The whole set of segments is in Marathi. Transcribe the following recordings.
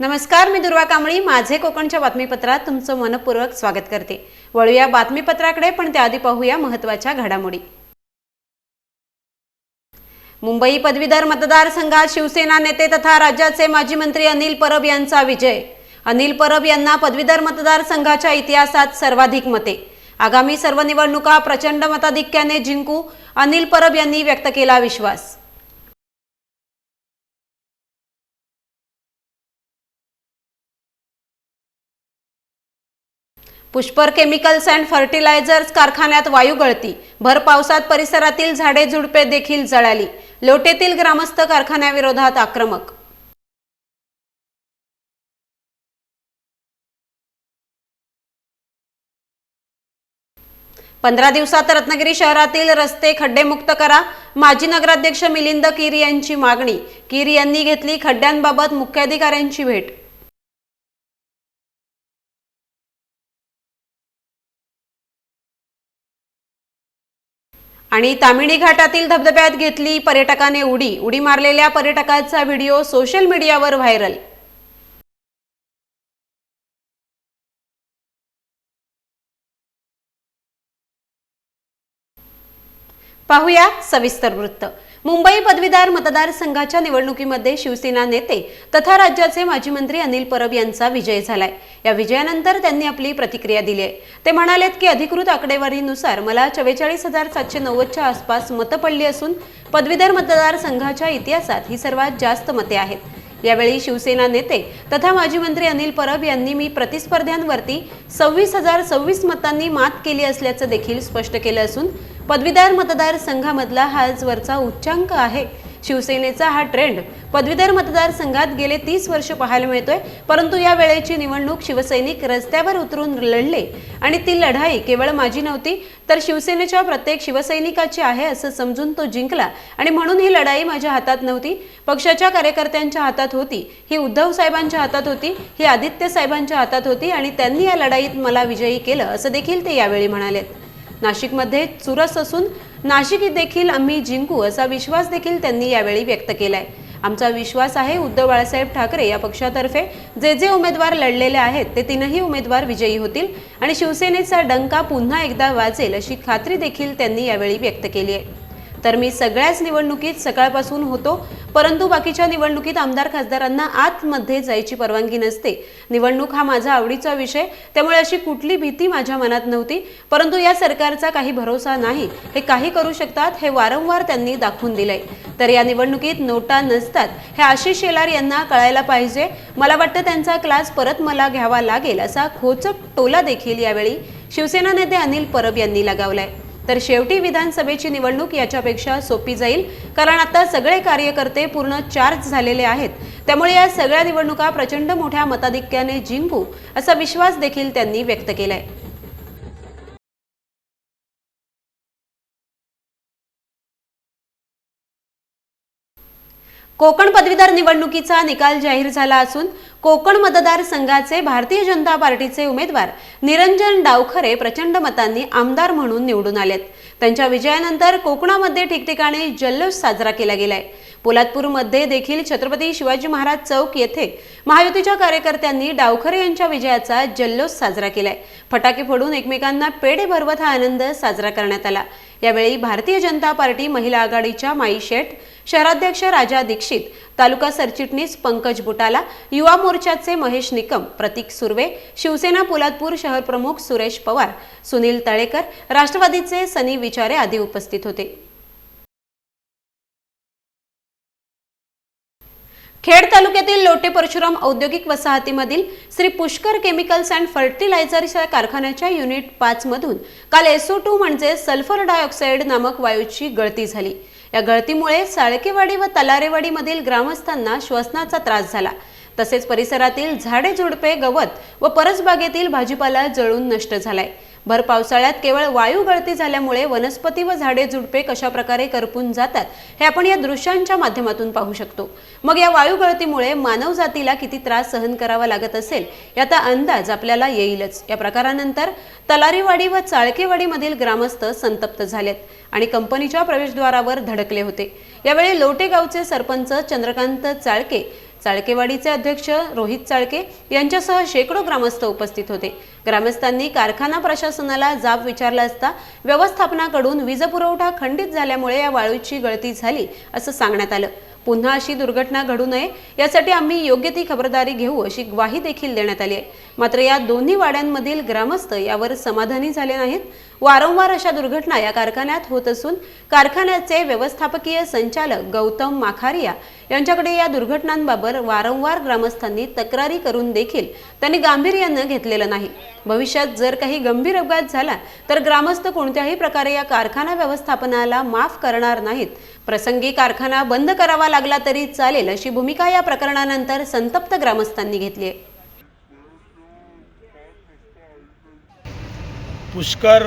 नमस्कार मी दुर्वा कांबळी. माझे कोकणच्या बातमीपत्रात तुमचं मनपूर्वक स्वागत करते. वळूया बातमीपत्राकडे पण त्याआधी पाहूया महत्त्वाच्या घडामोडी. मुंबई पदवीधर मतदारसंघात शिवसेना नेते तथा राज्याचे माजी मंत्री अनिल परब यांचा विजय. अनिल परब यांना पदवीधर मतदारसंघाच्या इतिहासात सर्वाधिक मते. आगामी सर्व निवडणुका प्रचंड मताधिक्याने जिंकू अनिल परब यांनी व्यक्त केला विश्वास. पुष्पर केमिकल्स अँड फर्टिलायझर्स कारखान्यात वायू गळती. भर पावसात परिसरातील झाडे झुडपे देखील जळाली. लोटेतील ग्रामस्थ कारखान्याविरोधात आक्रमक. पंधरा दिवसात रत्नागिरी शहरातील रस्ते खड्डेमुक्त करा. माजी नगराध्यक्ष मिलिंद किरी यांची मागणी. किरी यांनी घेतली खड्ड्यांबाबत मुख्याधिकाऱ्यांची भेट. आणि तामिणी घाटातील धबधब्यात घेतली पर्यटकाने उडी. उडी मारलेल्या पर्यटकाचा व्हिडिओ सोशल मीडियावर व्हायरल. पाहूया सविस्तर वृत्त. मुंबई पदवीधर मतदारसंघाच्या निवडणुकीमध्ये शिवसेना नेते तथा राज्याचे माजी मंत्री अनिल परब यांचा विजय झालाय. या विजयानंतर त्यांनी आपली प्रतिक्रिया दिली आहे. ते म्हणालेत की अधिकृत आकडेवारीनुसार मला चव्वेचाळीस हजार सातशे नव्वदच्या आसपास मतं पडली असून पदवीधर मतदारसंघाच्या इतिहासात ही सर्वात जास्त मते आहेत. यावेळी शिवसेना नेते तथा माजी मंत्री अनिल परब यांनी मी प्रतिस्पर्ध्यांवरती सव्वीस हजार सव्वीस मतांनी मात केली असल्याचं देखील स्पष्ट केलं असून पदवीधर मतदारसंघामधला हा वरचा उच्चांक आहे. शिवसेनेचा हा ट्रेंड पदवीधर मतदारसंघात गेले तीस वर्ष पाहायला मिळतोय. परंतु या वेळेची निवडणूक शिवसैनिक रस्त्यावर उतरून लढले आणि ती लढाई केवळ माझी नव्हती तर शिवसेनेच्या प्रत्येक शिवसैनिकाची आहे असं समजून तो जिंकला. आणि म्हणून ही लढाई माझ्या हातात नव्हती. पक्षाच्या कार्यकर्त्यांच्या हातात होती ही उद्धव साहेबांच्या हातात होती ही आदित्य साहेबांच्या हातात होती आणि त्यांनी या लढाईत मला विजयी केलं असं देखील ते यावेळी म्हणालेत. नाशिकमध्ये चुरस असून नाशिक देखील आम्ही जिंकू असा विश्वास देखील त्यांनी यावेळी व्यक्त केलाय. आमचा विश्वास आहे उद्धव बाळासाहेब ठाकरे या पक्षातर्फे जे जे उमेदवार लढलेले आहेत ते तीनही उमेदवार विजयी होतील आणि शिवसेनेचा डंका पुन्हा एकदा वाजेल अशी खात्री देखील त्यांनी यावेळी व्यक्त केली आहे. तर मी सगळ्याच निवडणुकीत सकाळपासून होतो परंतु बाकीच्या निवडणुकीत आमदार खासदारांना आतमध्ये जायची परवानगी नसते. निवडणूक हा माझा आवडीचा विषय त्यामुळे अशी कुठली भीती माझ्या मनात नव्हती परंतु या सरकारचा काही भरोसा नाही. हे काही करू शकतात हे वारंवार त्यांनी दाखवून दिलंय. तर या निवडणुकीत नोटा नसतात हे आशिष शेलार यांना कळायला पाहिजे. मला वाटतं त्यांचा क्लास परत मला घ्यावा लागेल असा खोचक टोला देखील यावेळी शिवसेना नेते अनिल परब यांनी लगावलाय. तर शेवटी विधानसभेची निवडणूक याच्यापेक्षा सोपी जाईल कारण आता सगळे कार्यकर्ते पूर्ण चार्ज झालेले आहेत. त्यामुळे या सगळ्या निवडणुका प्रचंड मोठ्या मताधिक्याने जिंकू असा विश्वास देखील त्यांनी व्यक्त केलाय. कोकण पदवीधर निवडणुकीचा निकाल जाहीर झाला असून कोकण मतदारसंघाचे भारतीय जनता पार्टीचे उमेदवार निरंजन डावखरे प्रचंड मतांनी आमदार म्हणून निवडून आलेत. त्यांच्या विजयानंतर कोकणामध्ये ठिकठिकाणी जल्लोष साजरा केला गेलाय. पोलादपूरमध्ये देखील छत्रपती शिवाजी महाराज चौक येथे महायुतीच्या कार्यकर्त्यांनी डावखरे यांच्या विजयाचा जल्लोष साजरा केलाय. फटाके फोडून एकमेकांना पेढे भरवत हा आनंद साजरा करण्यात आला. यावेळी भारतीय जनता पार्टी महिला आघाडीच्या माई शेठ शहराध्यक्ष राजा दीक्षित तालुका सरचिटणीस पंकज बुटाला युवा मोर्चाचे महेश निकम प्रतीक सुर्वे शिवसेना पोलादपूर शहर प्रमुख सुरेश पवार सुनील तळेकर राष्ट्रवादीचे सनी विचारे आदी उपस्थित होते. खेड तालुक्यातील लोटे परशुराम औद्योगिक वसाहतीमधील Shri Pushkar chemicals and fertilisers या कारखान्याच्या युनिट पाच मधून काल एसओ टू म्हणजे सल्फर डायऑक्साईड नामक वायूची गळती झाली. या गळतीमुळे साळकेवाडी व तलारेवाडीमधील ग्रामस्थांना श्वसनाचा त्रास झाला. तसेच परिसरातील झाडे झुडपे गवत व परसबागेतील भाजीपाला जळून नष्ट झालाय. भर पावसाळ्यात केवळ वायू गळती झाल्यामुळे वनस्पती व झाडे झुडपे कशा प्रकारे करपून जातात हे आपण या दृश्यांच्या माध्यमातून पाहू शकतो. मग या वायू गळतीमुळे मानव जातीला किती त्रास सहन करावा लागत असेल याचा अंदाज आपल्याला येईलच. या प्रकारानंतर तलारीवाडी व चाळकेवाडीमधील ग्रामस्थ संतप्त झालेत आणि कंपनीच्या प्रवेशद्वारावर धडकले होते. यावेळी लोटे गावचे सरपंच चंद्रकांत चाळके चाळकेवाडीचे अध्यक्ष रोहित चाळके यांच्यासह शेकडो ग्रामस्थ उपस्थित होते. ग्रामस्थांनी कारखाना प्रशासनाला जाब विचारला असता व्यवस्थापनाकडून वीज पुरवठा खंडित झाल्यामुळे या वाळूची गळती झाली असं सांगण्यात आलं. पुन्हा अशी दुर्घटना घडू नये यासाठी आम्ही योग्य ती खबरदारी घेऊ अशी ग्वाही देखील देण्यात आली आहे. मात्र या दोन्ही वाड्यांमधील ग्रामस्थ यावर समाधानी झाले नाहीत. वारंवार अशा दुर्घटना या कारखान्यात होत असून कारखान्याचे व्यवस्थापकीय संचालक गौतम माखारिया यांच्याकडे या दुर्घटनांबाबत वारंवार ग्रामस्थांनी तक्रारी करून देखील त्यांनी गांभीर्यानं घेतलेलं नाही. भविष्यात जर काही गंभीर अपघात झाला तर ग्रामस्थ कोणत्याही प्रकारे या कारखाना व्यवस्थापनाला माफ करणार नाहीत. प्रसंगी कारखाना बंद करावा लागला तरी चालेल अशी भूमिका या प्रकरणानंतर संतप्त ग्रामस्थांनी घेतली आहे. पुष्कर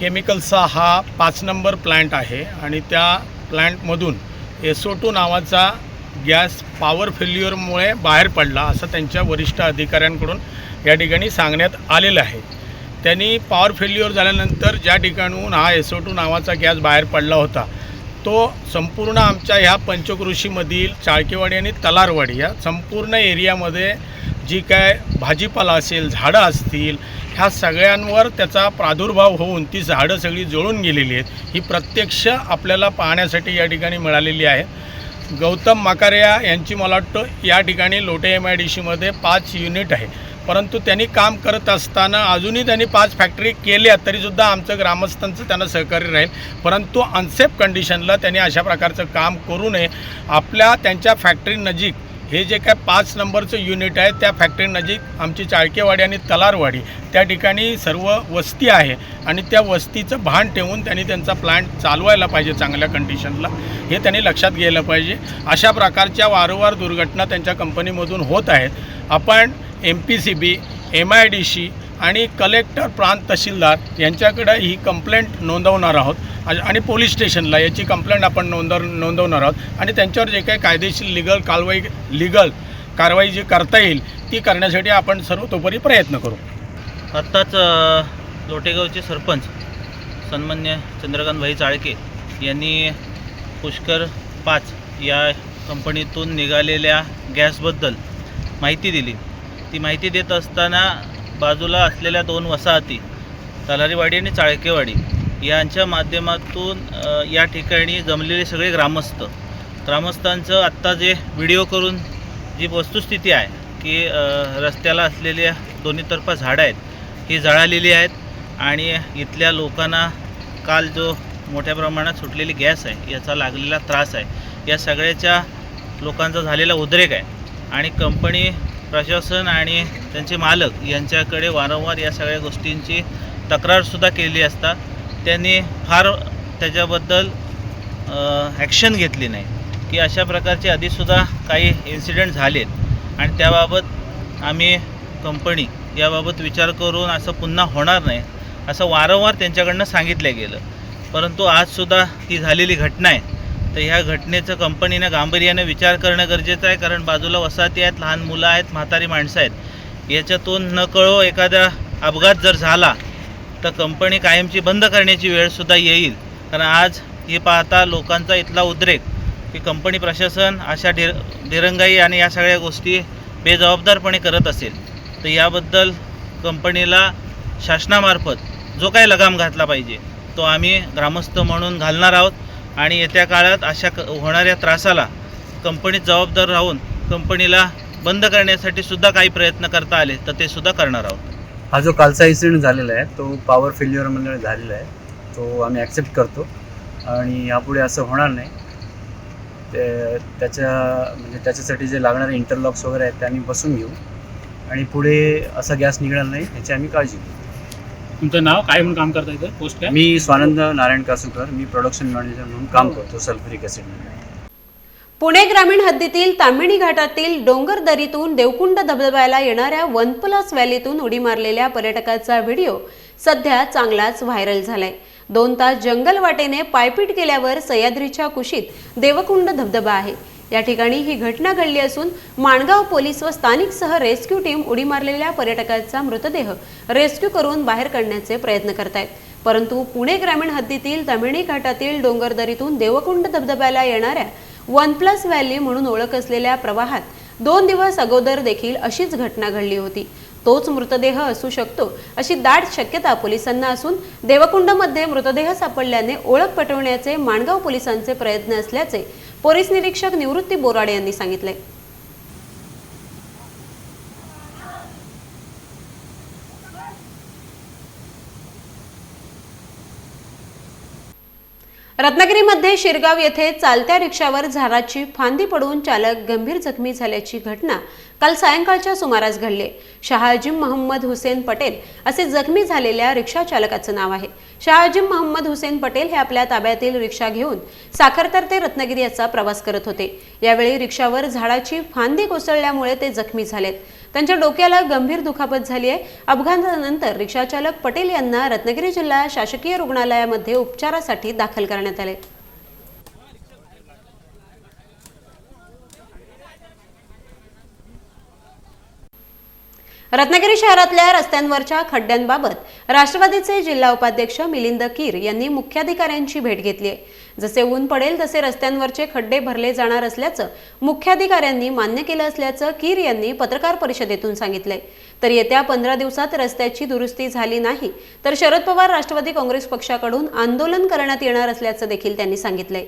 केमिकलचा हा पाच नंबर प्लॅन्ट आहे आणि त्या प्लॅन्टमधून एसओ टू नावाचा गॅस पॉवर फेल्युअरमुळे बाहेर पडला असं त्यांच्या वरिष्ठ अधिकाऱ्यांकडून या ठिकाणी सांगण्यात आलेलं आहे. त्यांनी पॉवर फेल्युअर झाल्यानंतर ज्या ठिकाणून हा एसओ टू नावाचा गॅस बाहेर पडला होता तो संपूर्ण आमच्या ह्या पंचकृषीमधील चाळकेवाडी आणि तलारवाडी या संपूर्ण एरियामध्ये जी काय भाजीपाला असेल झाडं असतील ह्या सगळ्यांवर त्याचा प्रादुर्भाव होऊन ती झाडं सगळी जळून गेलेली आहेत. ही प्रत्यक्ष आपल्याला पाहण्यासाठी या ठिकाणी मिळालेली आहे. गौतम माकारिया यांची मला वाटतं या ठिकाणी लोटे एम आय डी सीमध्ये पाच युनिट आहे. परंतु त्यांनी काम करत असताना अजूनही त्यांनी पाच फॅक्टरी केल्या तरीसुद्धा आमचं ग्रामस्थांचं त्यांना सहकार्य राहील. परंतु अनसेफ कंडिशनला त्यांनी अशा प्रकारचं काम करू नये. आपल्या त्यांच्या फॅक्टरी नजीक हे जे काय पाच नंबरचं युनिट आहे त्या फॅक्टरी नजीक आमची चाळकेवाडी आणि तलारवाडी त्या ठिकाणी सर्व वस्ती आहे. आणि त्या वस्तीचं भान ठेवून त्यांनी त्यांचा प्लांट चालवायला पाहिजे चांगल्या कंडिशनला हे त्यांनी लक्षात घ्यायला पाहिजे. अशा प्रकारच्या वारंवार दुर्घटना त्यांच्या कंपनीमधून होत आहेत. आपण M P C B M I D C आणि कलेक्टर प्रांत तहसीलदार यांच्याकडे ही कंप्लेंट नोंदवणार आहोत. आणि- पोलीस स्टेशनला याची कंप्लेंट आपण नोंदव नोंदवणार आहोत. आणि त्यांच्यावर जे काही कायदेशीर लिगल कारवाई लिगल कारवाई जी करता येईल ती करण्यासाठी आपण सर्वतोपरी प्रयत्न करू. आत्ताच लोटेगावचे सरपंच सन्मान्य चंद्रकांत भाई चाळके यांनी पुष्कर पाच या कंपनीतून निघालेल्या गॅसबद्दल माहिती दिली. ती माहिती देत असताना बाजूला असलेल्या दोन वसाहती तलारीवाडी आणि चाळकेवाडी यांच्या माध्यमातून या ठिकाणी जमलेले सगळे ग्रामस्थ. ग्रामस्थांचं आत्ता जे व्हिडिओ करून जी वस्तुस्थिती आहे की रस्त्याला असलेल्या दोन्ही तर्फा झाडं आहेत ही जळालेली आहेत आणि इथल्या लोकांना काल जो मोठ्या प्रमाणात सुटलेली गॅस आहे याचा लागलेला त्रास आहे या सगळ्याच्या लोकांचा झालेला उद्रेक आहे आणि कंपनी प्रशासन आणि त्यांचे मालक यांच्याकडे वारंवार या सगळ्या गोष्टींची तक्रारसुद्धा केली असता त्यांनी फार त्याच्याबद्दल ॲक्शन घेतली नाही. की अशा प्रकारचे आधीसुद्धा काही इन्सिडेंट झालेत. आणि त्याबाबत आम्ही कंपनी याबाबत विचार करून असं पुन्हा होणार नाही असं वारंवार त्यांच्याकडनं सांगितलं गेलं. परंतु आजसुद्धा ही झालेली घटना आहे. तर ह्या घटनेचं कंपनीनं गांभीर्यानं विचार करणं गरजेचं आहे कारण बाजूला वसाहती आहेत लहान मुलं आहेत म्हातारी माणसं आहेत. याच्यातून न कळो एखादा अपघात जर झाला तर कंपनी कायमची बंद करण्याची वेळसुद्धा येईल. कारण आज हे पाहता लोकांचा इथला उद्रेक की कंपनी प्रशासन अशा ढिर दिरंगाई आणि या सगळ्या गोष्टी बेजबाबदारपणे करत असेल. तर याबद्दल कंपनीला शासनामार्फत जो काही लगाम घातला पाहिजे तो आम्ही ग्रामस्थ म्हणून घालणार आहोत. आणि येत्या काळात अशा क होणाऱ्या त्रासाला कंपनीत जबाबदार राहून कंपनीला बंद करण्यासाठी सुद्धा काही प्रयत्न करता आले तर ते सुद्धा करणार आहोत. हा जो कालचा इन्सिडेंट झालेला आहे तो पॉवर फेल्युअरमुळे झालेला आहे. तो आम्ही ॲक्सेप्ट करतो. आणि यापुढे असं होणार नाही. ते त्याच्या म्हणजे त्याच्यासाठी जे लागणारे इंटरलॉक्स वगैरे आहेत ते आम्ही बसून घेऊ. आणि पुढे असा गॅस निघणार नाही याची आम्ही काळजी घेऊ. तुमचं नाव काय म्हणून काम करता इथं? पोस्ट काय? मी स्वानंद नारायण कासूकर मी प्रोडक्शन मॅनेजर म्हणून काम करतो सल्फ्युरिक ॲसिडमध्ये पुणे ग्रामीण हद्दीतील तांबिणी घाटातील डोंगर दरीतून देवकुंड धबधब्याला येणाऱ्या वन प्लस व्हॅलीतून उडी मारलेल्या पर्यटकाचा व्हिडिओ सध्या चांगलाच व्हायरल झालाय. दोन तास जंगल वाटेने पायपीट केल्यावर सह्याद्रीच्या कुशीत देवकुंड धबधबा आहे. या ठिकाणी ही घटना घडली असून माणगाव पोलीस व स्थानिकसह रेस्क्यू टीम उडी मारलेल्या पर्यटकाचा मृतदेह रेस्क्यू करून बाहेर काढण्याचे प्रयत्न करतायत. परंतु पुणे ग्रामीण हद्दीतील तमिणी घाटातील डोंगरदरीतून देवकुंड धबधब्याला येणाऱ्या वन प्लस व्हॅली म्हणून ओळख असलेल्या प्रवाहात दोन दिवस अगोदर देखील अशीच घटना घडली होती. तोच मृतदेह असू शकतो अशी दाट शक्यता पोलिसांना असून देवकुंडमध्ये मृतदेह सापडल्याने ओळख पटवण्याचे माणगाव पोलिसांचे प्रयत्न असल्याचे पोलीस निरीक्षक निवृत्ती बोराडे यांनी सांगितले. रत्नागिरीमध्ये शिरगाव येथे चालत्या रिक्षावर झाडाची फांदी पडून चालक गंभीर जखमी झाल्याची घटना काल सायंकाळच्या सुमारास घडले. शहाजिम मोहम्मद हुसेन पटेल असे जखमी झालेल्या रिक्षा चालकाचं नाव आहे. शहाजिम महम्मद हुसेन पटेल हे आपल्या ताब्यातील रिक्षा घेऊन साखरतर ते रत्नागिरी याचा प्रवास करत होते. यावेळी रिक्षावर झाडाची फांदी कोसळल्यामुळे ते जखमी झालेत. त्यांच्या डोक्याला गंभीर दुखापत झाली आहे. अपघातानंतर रिक्षाचालक पटेल यांना रत्नागिरी जिल्हा शासकीय रुग्णालयामध्ये उपचारासाठी दाखल करण्यात आले. रत्नागिरी शहरातल्या रस्त्यांवरच्या खड्ड्यांबाबत राष्ट्रवादीचे जिल्हा उपाध्यक्ष मिलिंद कीर यांनी मुख्याधिकाऱ्यांची भेट घेतली आहे. जसे ऊन पडेल तसे रस्त्यांवरचे खड्डे भरले जाणार असल्याचं मुख्याधिकाऱ्यांनी मान्य केलं असल्याचं कीर यांनी पत्रकार परिषदेतून सांगितलंय. तर येत्या पंधरा दिवसात रस्त्याची दुरुस्ती झाली नाही तर शरद पवार राष्ट्रवादी काँग्रेस पक्षाकडून आंदोलन करण्यात येणार असल्याचं देखील त्यांनी सांगितलंय.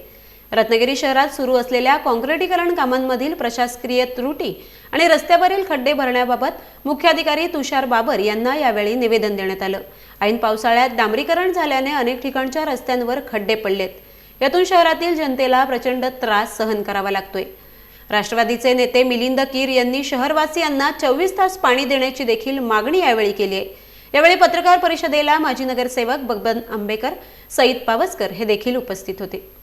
रत्नागिरी शहरात सुरू असलेल्या काँक्रिटीकरण कामांमधील प्रशासकीय त्रुटी आणि रस्त्यावरील खड्डे भरण्याबाबत मुख्याधिकारी तुषार बाबर यांना यावेळी निवेदन देण्यात आलं. ऐन पावसाळ्यात डांबरीकरण झाल्याने अनेक ठिकाणच्या रस्त्यांवर खड्डे पडलेत. यातून शहरातील जनतेला प्रचंड त्रास सहन करावा लागतोय. राष्ट्रवादीचे नेते मिलिंद कीर यांनी शहरवासियांना चोवीस तास पाणी देण्याची देखील मागणी यावेळी केली आहे. यावेळी पत्रकार परिषदेला माजी नगरसेवक बबन आंबेकर सईद पावसकर हे देखील उपस्थित होते.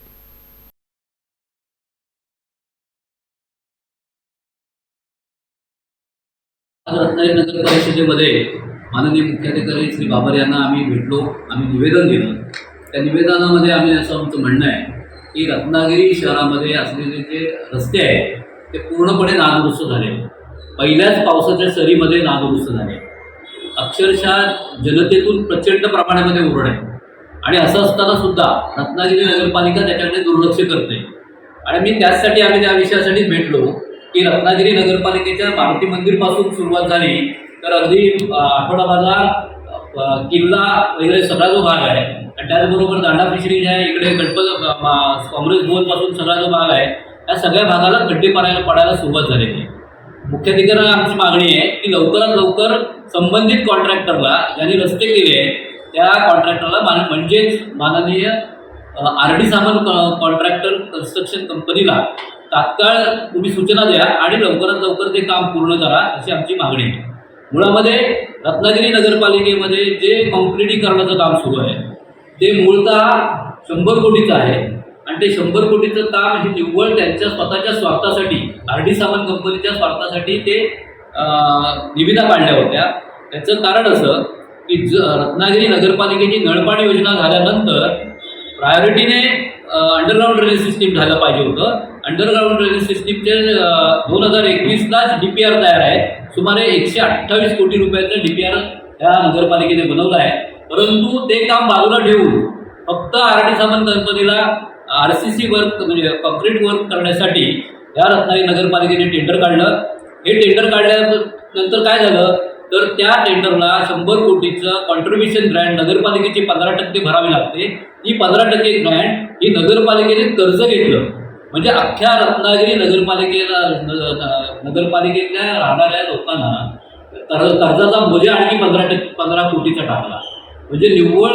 रत्नागिरी नगर परिषदेमध्ये माननीय मुख्याधिकारी श्री बाबर यांना आम्ही भेटलो आम्ही निवेदन दिलं. त्या निवेदनामध्ये आम्ही असं आमचं म्हणणं आहे की रत्नागिरी शहरामध्ये असलेले जे रस्ते आहेत ते पूर्णपणे नादुरुस्त झाले. पहिल्याच पावसाच्या सरीमध्ये नादुरुस्त झाले. अक्षरशः जनतेतून प्रचंड प्रमाणामध्ये ओरड आहे. आणि असं असताना सुद्धा रत्नागिरी नगरपालिका त्याच्याकडे दुर्लक्ष करते. आणि मी त्याचसाठी आम्ही त्या विषयासाठीच भेटलो. की रत्नागिरी नगरपालिकेच्या मारुती मंदिरपासून सुरुवात झाली तर अगदी आठवडा बाजार किल्ला वगैरे सगळा जो भाग आहे आणि त्याचबरोबर दांडा फिशरी जे आहे इकडे गणपत काँग्रेस भवनपासून सगळा जो भाग आहे त्या सगळ्या भागाला खड्डे पडायला पडायला सुरुवात झालेली आहे मुख्याधिकाऱ्याला आमची मागणी आहे की लवकरात लवकर संबंधित कॉन्ट्रॅक्टरला ज्यांनी रस्ते केले आहेत त्या कॉन्ट्रॅक्टरला मान म्हणजेच माननीय R D Saman contractor construction कंपनीला तात्काळ तुम्ही सूचना द्या आणि लवकरात लवकर ते काम पूर्ण करा अशी आमची मागणी आहे. मुळामध्ये रत्नागिरी नगरपालिकेमध्ये जे कॉन्क्रिटीकरणाचं काम सुरू आहे ते मूळतः शंभर कोटीचं आहे. आणि ते शंभर कोटीचं काम हे निव्वळ त्यांच्या स्वतःच्या स्वार्थासाठी आर डी सामंत कंपनीच्या स्वार्थासाठी ते निविदा काढल्या होत्या. त्याचं कारण असं की ज रत्नागिरी नगरपालिकेची नळपाणी योजना झाल्यानंतर प्रायोरिटीने अंडरग्राऊंड ड्रेनेज सिस्टीम झालं पाहिजे होतं. अंडरग्राऊंड रेल्वे सिस्टीमचे दोन हजार एकवीसलाच डी पी आर तयार आहे. सुमारे एकशे अठ्ठावीस कोटी रुपयाचं डी पी आर या नगरपालिकेने बनवलं आहे. परंतु ते काम बाजूला ठेवून फक्त आर डी सामंत कंपनीला आर सी सी वर्क म्हणजे कॉन्क्रीट वर्क करण्यासाठी या रत्नागिरी नगरपालिकेने टेंडर काढलं. हे टेंडर काढल्यानंतर काय झालं? तर त्या टेंडरला शंभर कोटीचं कॉन्ट्रीब्युशन ग्रँट नगरपालिकेची पंधरा टक्के भरावी लागते. ही पंधरा टक्के ग्रँट ही नगरपालिकेने कर्ज घेतलं. म्हणजे अख्ख्या रत्नागिरी नगरपालिकेला नगरपालिकेतल्या राहणाऱ्या लोकांना कर्ज कर्जाचा बोजा आणखी पंधरा टक्के पंधरा कोटीचा टाकला. म्हणजे निव्वळ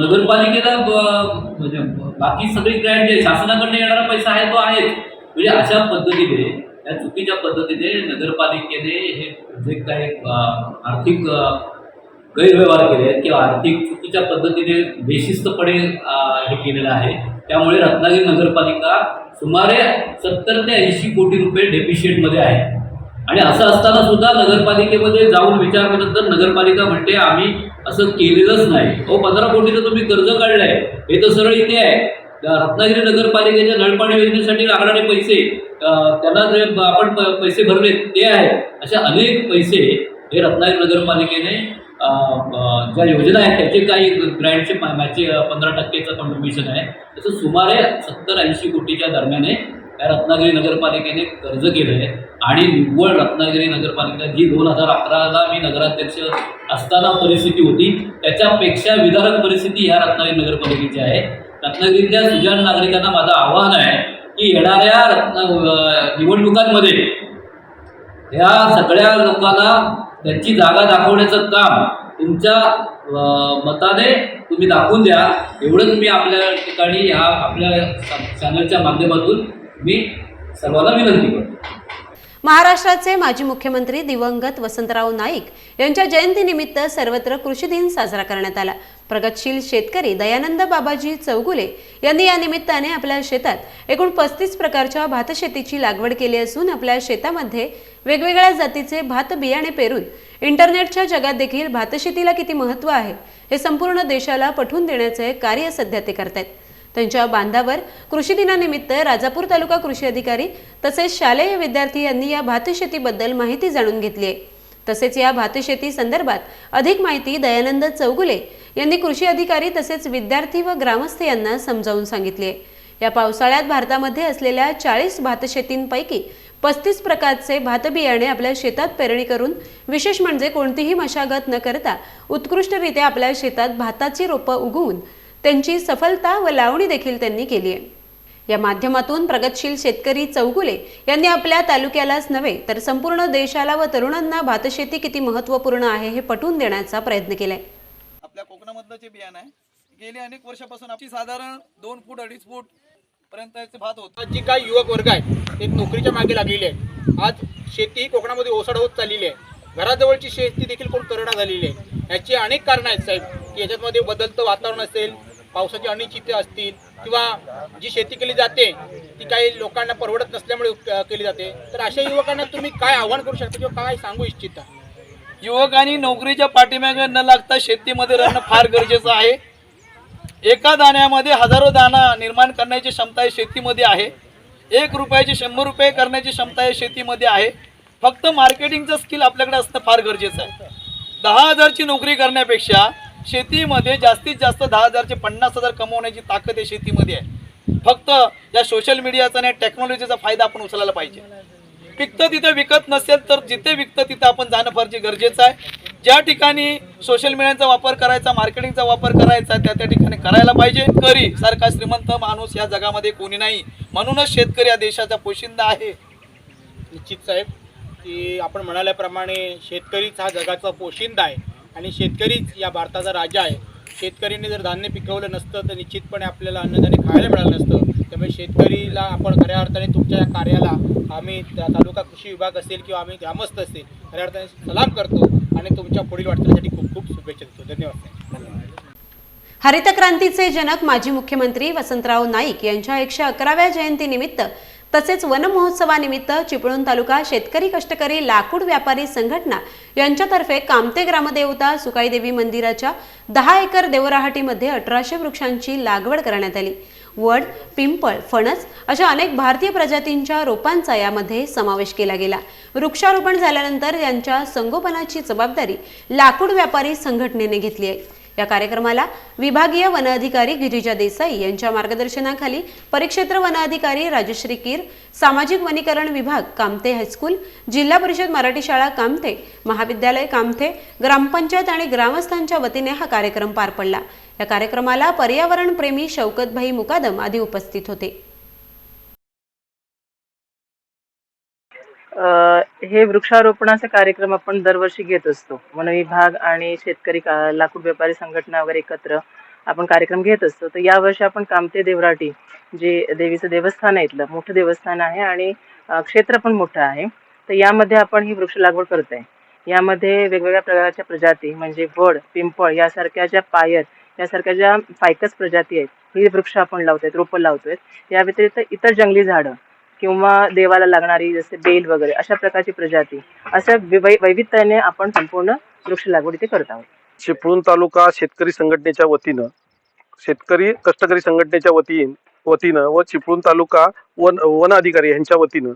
नगरपालिकेला म्हणजे बाकी सगळी ग्रँट जे शासनाकडनं येणारा पैसा आहे तो आहेच म्हणजे अशा पद्धतीने या चुकीच्या पद्धतीने नगरपालिकेने हे जे काही आर्थिक गैरव्यवहार केले आहेत किंवा आर्थिक चुकीच्या पद्धतीने बेशिस्तपणे हे केलेलं आहे. त्यामुळे रत्नागिरी नगरपालिका सुमारे सत्तर ते ऐंशी कोटी रुपये डेफिशिएटमध्ये आहे. आणि असं असताना सुद्धा नगरपालिकेमध्ये जाऊन विचार केलं तर नगरपालिका म्हणते आम्ही असं केलेलंच नाही. अहो पंधरा कोटीचं तुम्ही कर्ज काढलंय. हे तर सरळ इथे आहे. रत्नागिरी नगरपालिकेच्या नळपाणी योजनेसाठी लागणारे पैसे त्याला त्यांना जे आपण प- पैसे भरले ते आहे. अशा अनेक पैसे हे रत्नागिरी नगरपालिकेने ज्या योजना आहेत त्याचे काही ग्रँटचे मॅचे पंधरा टक्केचं कॉन्ट्रीब्युशन आहे. तसं सुमारे सत्तर ऐंशी कोटीच्या दरम्याने या रत्नागिरी नगरपालिकेने कर्ज केलं आहे. आणि निव्वळ रत्नागिरी नगरपालिका जी दोन हजार अकराला मी नगराध्यक्ष असताना परिस्थिती होती त्याच्यापेक्षा विदारक परिस्थिती ह्या रत्नागिरी नगरपालिकेची आहे. रत्नागिरीच्या सुजाण नागरिकांना माझं आव्हान आहे की येणाऱ्या रत्न निवडणुकांमध्ये ह्या सगळ्या लोकांना त्यांची जागा दाखवण्याचं काम तुमच्या मताने तुम्ही दाखवून द्या. एवढंच मी आपल्या ठिकाणी ह्या आपल्या चॅनलच्या माध्यमातून मी सर्वांना विनंती करतो. महाराष्ट्राचे माजी मुख्यमंत्री दिवंगत वसंतराव नाईक यांच्या जयंतीनिमित्त सर्वत्र कृषी दिन साजरा करण्यात आला. प्रगतशील शेतकरी दयानंद बाबाजी चौगुले यांनी या निमित्ताने आपल्या शेतात एकूण पस्तीस प्रकारच्या भातशेतीची लागवड केली असून आपल्या शेतामध्ये वेगवेगळ्या जातीचे भात बियाणे पेरून इंटरनेटच्या जगात देखील भातशेतीला किती महत्त्व आहे हे संपूर्ण देशाला पठून देण्याचे कार्य सध्या ते करतायत. त्यांच्या बांधावर कृषी दिनानिमित्त राजापूर तालुका कृषी अधिकारी तसेच शालेय विद्यार्थी यांनी या भातशेतीबद्दल माहिती जाणून घेतली आहे. तसेच या भातशेती संदर्भात अधिक माहिती दयानंद चौगुले यांनी कृषी अधिकारी तसेच विद्यार्थी व ग्रामस्थ यांना समजावून सांगितले या पावसाळ्यात भारतामध्ये असलेल्या चाळीस भातशेतींपैकी पस्तीस प्रकारचे भातबियाणे आपल्या शेतात पेरणी करून विशेष म्हणजे कोणतीही मशागत न करता उत्कृष्टरित्या आपल्या शेतात भाताची रोपं उगवून त्यांची सफलता व लावणी देखील त्यांनी केली आहे. या माध्यमातून प्रगतशील शेतकरी चौगुले यांनी आपल्या तालुक्यालाच नव्हे तर संपूर्ण देशाला व तरुणांना भातशेती किती महत्त्वपूर्ण आहे हे पटवून देण्याचा प्रयत्न केलाय. आपल्या कोकणामधलं जे बियाणं आहे गेली अनेक वर्षापासून आपली साधारण दोन फूट अडीच फूट पर्यंत भात होत. जी काही युवक वर्ग आहे एक नोकरीच्या मागे लागलेली आहे आज शेती ही कोकणामध्ये ओसाड होत चाललेली आहे. घराजवळची शेती देखील कोण करडा झालेली आहे. याची अनेक कारणं आहेत साहेब की याच्यामध्ये बदलतं वातावरण असेल पावसाची अनिश्चित असतील किंवा जी शेती केली जाते ती काही लोकांना परवडत नसल्यामुळे केली जाते. तर अशा युवकांना तुम्ही काय आव्हान करू शकता किंवा काय सांगू इच्छिता? युवकांनी नोकरीच्या पाठीमागे न लागता शेतीमध्ये राहणं फार गरजेचं आहे. एका दाण्यामध्ये हजारो दाणा निर्माण करण्याची क्षमता आहे शेतीमध्ये आहे. एक रुपयाचे शंभर रुपये करण्याची क्षमता आहे शेतीमध्ये आहे. फक्त मार्केटिंगचं स्किल आपल्याकडे असणं फार गरजेचं आहे. दहा हजारची नोकरी करण्यापेक्षा शेतीमध्ये जास्तीत जास्त दहा हजारचे पन्नास हजार कमवण्याची ताकद आहे शेतीमध्ये आहे. फक्त या सोशल मीडियाचा आणि टेक्नॉलॉजीचा फायदा आपण उचलायला पाहिजे. पिकतं तिथं विकत नसेल तर जिथे विकतं तिथं आपण जाणं फार गरजेचं आहे. ज्या ठिकाणी सोशल मीडियाचा वापर करायचा मार्केटिंगचा वापर करायचा त्या त्या ठिकाणी करायला पाहिजे. करी सारखा श्रीमंत माणूस या जगामध्ये कोणी नाही. म्हणूनच शेतकरी या देशाचा पोशिंदा आहे. निश्चित साहेब की आपण म्हणाल्याप्रमाणे शेतकरीच हा जगाचा पोशिंदा आहे आणि शेतकरीच या भारताचा राजा आहे. शेतकऱ्यांनी जर धान्य पिकवलं नसतं तर निश्चितपणे आपल्याला अन्नधान्य खायला मिळालं नसतं. त्यामुळे शेतकरीला आपण खऱ्या अर्थाने तुमच्या या कार्याला आम्ही त्या तालुका कृषी विभाग असेल किंवा आम्ही ग्रामस्थ असेल खऱ्या अर्थाने सलाम करतो आणि तुमच्या पुढील वाटचालीसाठी खूप खूप शुभेच्छा देतो. धन्यवाद. हरित क्रांतीचे जनक माजी मुख्यमंत्री वसंतराव नाईक यांच्या एकशे अकराव्या जयंतीनिमित्त तसेच वन महोत्सवानिमित्त चिपळूण तालुका शेतकरी कष्टकरी लाकूड व्यापारी संघटना यांच्यातर्फे कामते ग्रामदेवता सुकाईदेवी मंदिराच्या दहा एकर देवराहाटीमध्ये अठराशे वृक्षांची लागवड करण्यात आली. वड पिंपळ फणस अशा अनेक भारतीय प्रजातींच्या रोपांचा यामध्ये समावेश केला गेला. वृक्षारोपण झाल्यानंतर यांच्या संगोपनाची जबाबदारी लाकूड व्यापारी संघटनेने घेतली आहे. या कार्यक्रमाला विभागीय वन अधिकारी गिरिजा देसाई यांच्या मार्गदर्शनाखाली परिक्षेत्र वन अधिकारी राजश्री कीर सामाजिक वनीकरण विभाग कामते हायस्कूल जिल्हा परिषद मराठी शाळा कामते महाविद्यालय कामथे ग्रामपंचायत आणि ग्रामस्थांच्या वतीने हा कार्यक्रम पार पडला. या कार्यक्रमाला पर्यावरण प्रेमी शौकतभाई मुकादम आदी उपस्थित होते. हे वृक्षारोपणाचे कार्यक्रम आपण दरवर्षी घेत असतो. वन विभाग आणि शेतकरी लाकूड व्यापारी संघटना वगैरे एकत्र आपण कार्यक्रम घेत असतो. तर यावर्षी आपण कामते देवराटी जे देवीचं देवस्थान आहे इथलं मोठं देवस्थान आहे आणि क्षेत्र पण मोठं आहे. तर यामध्ये आपण ही वृक्ष लागवड करत आहे. यामध्ये वेगवेगळ्या प्रकारच्या प्रजाती म्हणजे वड पिंपळ यासारख्या ज्या पायर यासारख्या ज्या फायकस प्रजाती आहेत ही वृक्ष आपण लावतोय रोपं लावतोय या व्यतिरिक्त इतर जंगली झाडं किंवा देवाला लागणारी जसे बेल वगैरे अशा प्रकारची प्रजाती अशा वैविध्याने आपण संपूर्ण वृक्ष लागवड इथे करत आहोत. चिपळूण तालुका शेतकरी संघटनेच्या वतीनं शेतकरी कष्टकरी संघटनेच्या वतीन वतीनं व चिपळूण तालुका वन वन अधिकारी यांच्या वतीनं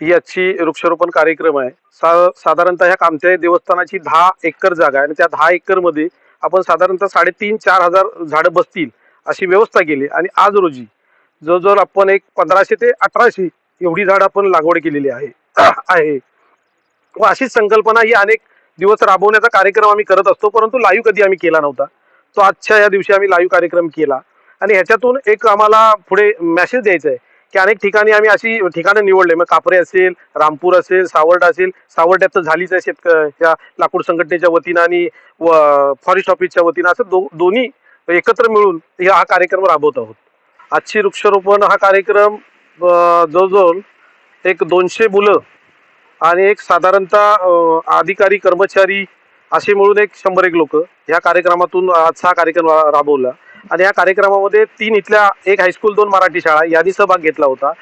ही अच्छी वृक्षारोपण कार्यक्रम आहे. सा साधारणतः ह्या आमच्या देवस्थानाची दहा एकर जागा आहे आणि त्या दहा एकरमध्ये आपण साधारणतः साडेतीन चार हजार झाडं बसतील अशी व्यवस्था केली. आणि आज रोजी जवळजवळ आपण एक पंधराशे ते अठराशे एवढी झाडं आपण लागवड केलेली आहे आहे. व अशीच संकल्पना ही अनेक दिवस राबवण्याचा कार्यक्रम आम्ही करत असतो परंतु लाईव्ह कधी आम्ही केला नव्हता. तो आजच्या या दिवशी आम्ही लाईव्ह कार्यक्रम केला. आणि ह्याच्यातून एक आम्हाला पुढे मेसेज द्यायचा आहे. की अनेक ठिकाणी आम्ही अशी ठिकाणं निवडले. मग कापरे असेल रामपूर असेल सावर्ड असेल. सावर्ड्यात तर झालीच आहे शेतक या लाकूड संघटनेच्या वतीनं आणि व फॉरेस्ट ऑफिसच्या वतीनं असं दो दोन्ही एकत्र मिळून हे हा कार्यक्रम राबवत आहोत. आजची वृक्षारोपण हा कार्यक्रम जवळजवळ एक दोनशे मुलं आणि एक साधारणतः अधिकारी कर्मचारी असे मिळून एक शंभर एक लोक ह्या कार्यक्रमातून आजचा हा कार्यक्रम रा- राबवला. आणि या कार्यक्रमामध्ये तीन इथल्या एक हायस्कूल दोन मराठी शाळा यांनी सहभाग घेतला होता.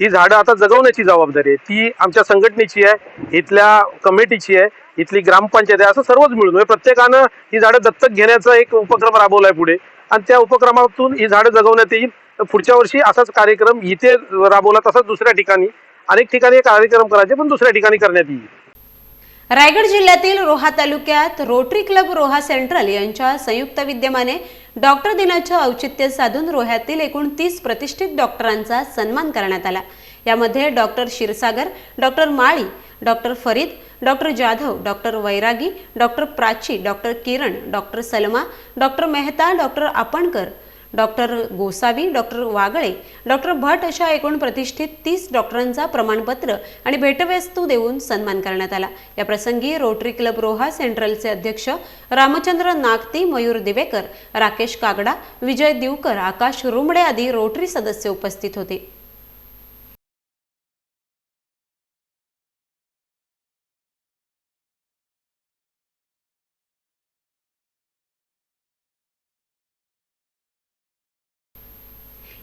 ही झाडं आता जगवण्याची जबाबदारी आहे. ती आमच्या संघटनेची आहे इथल्या कमिटीची आहे इथली ग्रामपंचायत आहे असं सर्वच मिळून. म्हणजे प्रत्येकानं ही झाडं दत्तक घेण्याचा एक उपक्रम राबवलाय पुढे. आणि त्या उपक्रमातून ही झाडं जगवण्यात येईल. पुढच्या वर्षी असाच कार्यक्रम इथे राबवला तसाच दुसऱ्या ठिकाणी. अनेक ठिकाणी कार्यक्रम करायचे पण दुसऱ्या ठिकाणी करण्यात येईल. रायगड जिल्ह्यातील रोहा तालुक्यात रोटरी क्लब रोहा सेंट्रल यांच्या संयुक्त विद्यमाने डॉक्टर दिनाचे औचित्य साधून रोह्यातील एकूण तीस प्रतिष्ठित डॉक्टरांचा सन्मान करण्यात आला. यामध्ये doctor Kshirsagar doctor Mali doctor Farid doctor Jadhav doctor Vairagi doctor Prachi doctor Kiran doctor Salma doctor Mehta doctor Apankar doctor Gosavi doctor Wagle doctor Bhat अशा एकूण प्रतिष्ठित तीस डॉक्टरांचा प्रमाणपत्र आणि भेटवस्तू देऊन सन्मान करण्यात आला. या प्रसंगी रोटरी क्लब रोहा सेंट्रलचे अध्यक्ष रामचंद्र नागती मयूर दिवेकर राकेश कागडा विजय दिवकर आकाश रुमडे आदी रोटरी सदस्य उपस्थित होते.